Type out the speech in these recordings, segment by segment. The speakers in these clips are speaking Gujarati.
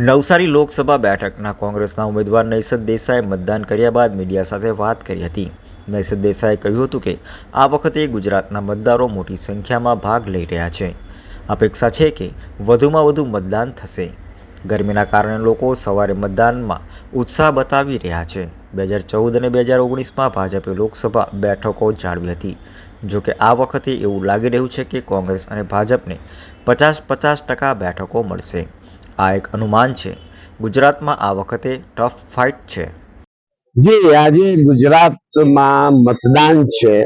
નવસારી લોકસભા બેઠકના કોંગ્રેસના ઉમેદવાર નૈસદ દેસાઈએ મતદાન કર્યા બાદ મીડિયા સાથે વાત કરી હતી. નૈસદ દેસાઈએ કહ્યું હતું કે, આ વખતે ગુજરાતના મતદારો મોટી સંખ્યામાં ભાગ લઈ રહ્યા છે. અપેક્ષા છે કે વધુમાં વધુ મતદાન થશે. ગરમીના કારણે લોકો સવારે મતદાનમાં ઉત્સાહ બતાવી રહ્યા છે. બે હજાર ચૌદ અને બે હજાર ઓગણીસમાં ભાજપે લોકસભા બેઠકો જાળવી હતી. જો કે આ વખતે એવું લાગી રહ્યું છે કે કોંગ્રેસ અને ભાજપને પચાસ પચાસ ટકા બેઠકો મળશે. આ એક અનુમાન છે. ગુજરાતમાં આ વખતે ટફ ફાઇટ છે. જી, આજે ગુજરાતમાં મતદાન છે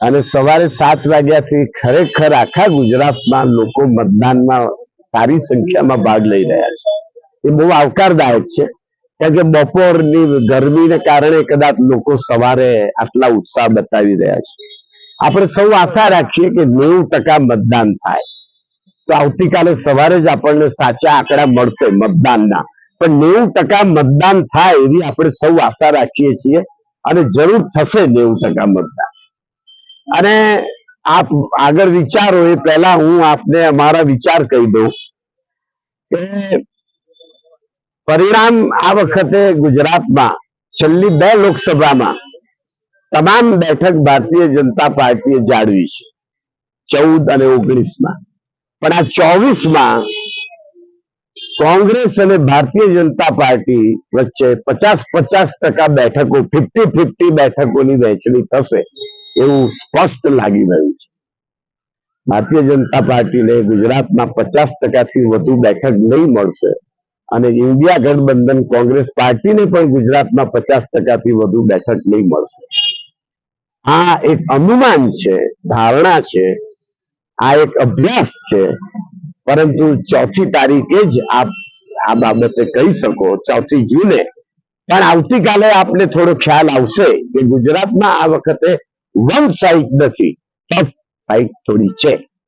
અને સવારે સાત વાગ્યાથી ખરેખર આખા ગુજરાતમાં લોકો મતદાનમાં સારી સંખ્યામાં ભાગ લઈ રહ્યા છે. એ બહુ આવકારદાયક છે. કારણ કે બપોરની ગરમીને કારણે કદાચ લોકો સવારે આટલા ઉત્સાહ બતાવી રહ્યા છે. આપણે સૌ આશા રાખીએ કે નેવું ટકા મતદાન થાય. તો આવતીકાલે સવારે જ આપણને સાચા આંકડા મળશે મતદાનના. પણ નેવું ટકા મતદાન થાય એવી આપણે સૌ આશા રાખીએ છીએ અને જરૂર થશે નેવું ટકા મતદાન. અને આપ આગળ વિચારો એ પહેલા હું આપને અમારા વિચાર કહી દઉં કે પરિણામ આ વખતે ગુજરાતમાં છેલ્લી બે લોકસભામાં તમામ બેઠક ભારતીય જનતા પાર્ટીએ જાળવી છે. ચૌદ અને ઓગણીસમાં. પણ આ ચોવીસમાં કોંગ્રેસ અને ભારતીય જનતા પાર્ટી વચ્ચે પચાસ પચાસ ટકા બેઠકો ફિફ્ટી ફિફ્ટી બેઠકોની વહેંચણી થશે એવું સ્પષ્ટ લાગી રહ્યું છે. ભારતીય જનતા પાર્ટીને ગુજરાતમાં પચાસ ટકાથી વધુ બેઠક નહીં મળશે અને ઇન્ડિયા ગઠબંધન કોંગ્રેસ પાર્ટીને પણ ગુજરાતમાં પચાસ ટકાથી વધુ બેઠક નહીં મળશે. આ એક અનુમાન છે, ધારણા છે આ એક અભ્યાસ છે. પરંતુ ચોથી તારીખે જ આપ આ બાબતે કહી શકો, ચોથી જૂને. પણ આવતીકાલે આપને થોડો ખ્યાલ આવશે કે ગુજરાતમાં આ વખતે વન સાઇડ નથી. ટફ સાઈટ થોડી છે.